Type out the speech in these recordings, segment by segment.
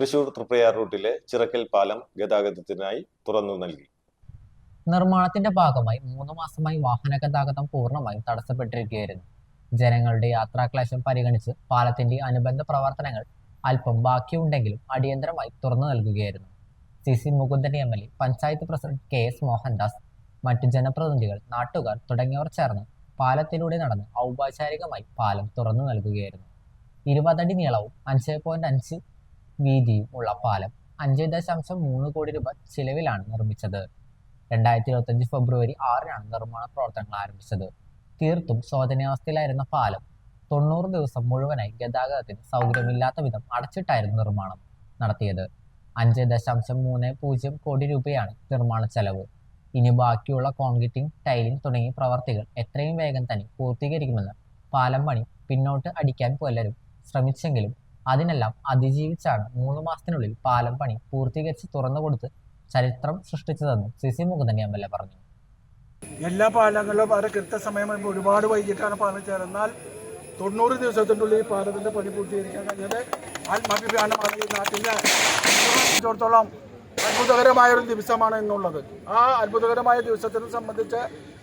തൃശൂർ തൃപ്രയാർ റൂട്ടിലെ ചിറക്കൽ പാലം ഗതാഗതത്തിനായി തുറന്നു നൽകി. നിർമ്മാണത്തിന്റെ ഭാഗമായി മൂന്ന് മാസമായി വാഹന ഗതാഗതം പൂർണമായും തടസ്സപ്പെട്ടിരിക്കുകയായിരുന്നു. ജനങ്ങളുടെ യാത്രാക്ലേശം പരിഗണിച്ച് പാലത്തിന്റെ അനുബന്ധ പ്രവർത്തനങ്ങൾ അല്പം ബാക്കിയുണ്ടെങ്കിലും അടിയന്തരമായി തുറന്നു നൽകുകയായിരുന്നു. C C Mukundan M L A panchayat president K S Mohandas മറ്റ് ജനപ്രതിനിധികൾ നാട്ടുകാർ തുടങ്ങിയവർ ചേർന്ന് പാലത്തിലൂടെ നടന്ന് ഔപചാരികമായി പാലം തുറന്നു നൽകുകയായിരുന്നു. ഇരുപതടി നീളവും അഞ്ച് പോയിന്റ് അഞ്ച് വീതിയും ഉള്ള പാലം അഞ്ച് ദശാംശം മൂന്ന് കോടി രൂപ ചിലവിലാണ് നിർമ്മിച്ചത്. രണ്ടായിരത്തി ഇരുപത്തഞ്ച് ഫെബ്രുവരി ആറിനാണ് നിർമ്മാണ പ്രവർത്തനങ്ങൾ ആരംഭിച്ചത്. തീർത്തും ശോചനീയാവസ്ഥയിലായിരുന്ന പാലം തൊണ്ണൂറ് ദിവസം മുഴുവനായി ഗതാഗതത്തിന് സൗകര്യമില്ലാത്ത വിധം അടച്ചിട്ടായിരുന്നു നിർമ്മാണം നടത്തിയത്. അഞ്ച് ദശാംശം മൂന്ന് പൂജ്യം കോടി രൂപയാണ് നിർമ്മാണ ചെലവ്. ഇനി ബാക്കിയുള്ള കോൺക്രീറ്റിംഗ് ടൈലിംഗ് തുടങ്ങിയ പ്രവർത്തികൾ എത്രയും വേഗം തന്നെ പൂർത്തീകരിക്കുമെന്ന് പാലം പണി പിന്നോട്ട് അടിക്കാൻ പലരും ശ്രമിച്ചെങ്കിലും അതിനെല്ലാം അതിജീവിച്ചാണ് മൂന്ന് മാസത്തിനുള്ളിൽ പാലം പണി പൂർത്തീകരിച്ച് തുറന്നുകൊടുത്ത് ചരിത്രം സൃഷ്ടിച്ചതെന്ന് C C Mukundan M L A പറഞ്ഞു. എല്ലാ പാലങ്ങളിലും വളരെ കൃത്യസമയം ഒരുപാട് വൈകിട്ടാണ് പാലം ചേർന്നാൽ തൊണ്ണൂറ് ദിവസത്തിനുള്ളിൽ ഈ പണി പൂർത്തീകരിക്കാൻ കഴിഞ്ഞത് ആത്മാഭിമാനമാണ് ഈ നാട്ടിലെ സംബന്ധിച്ചിടത്തോളം അത്ഭുതകരമായ ഒരു ദിവസമാണ് എന്നുള്ളത്. ആ അത്ഭുതകരമായ ദിവസത്തിനെ സംബന്ധിച്ച്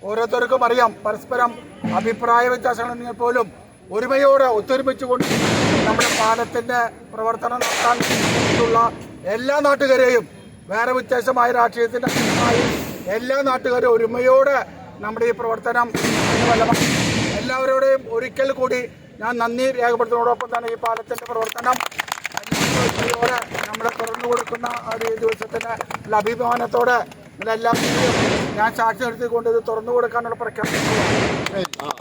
ഓരോരുത്തർക്കും അറിയാം. പരസ്പരം അഭിപ്രായ വ്യത്യാസങ്ങളുണ്ടെങ്കിൽ പോലും ഒരുമയോടെ ഒത്തൊരുമിച്ചുകൊണ്ട് നമ്മുടെ പാലത്തിന്റെ പ്രവർത്തനം നടത്താൻ എല്ലാ നാട്ടുകാരെയും വേറെ വ്യത്യാസമായ രാഷ്ട്രീയത്തിന്റെ ഭാഗമായി എല്ലാ നാട്ടുകാരും ഒരുമയോടെ നമ്മുടെ ഈ പ്രവർത്തനം എല്ലാവരോടെയും ഒരിക്കൽ കൂടി ഞാൻ നന്ദി രേഖപ്പെടുത്തുന്നതോടൊപ്പം തന്നെ ഈ പാലത്തിന്റെ പ്രവർത്തനം നമ്മുടെ തുറന്നു കൊടുക്കുന്ന ഒരു ദിവസത്തിന് അഭിമാനത്തോടെ ഇതെല്ലാം ഞാൻ സാക്ഷി നിർത്തിക്കൊണ്ട് ഇത് തുറന്നു കൊടുക്കാനുള്ള പ്രഖ്യാപനം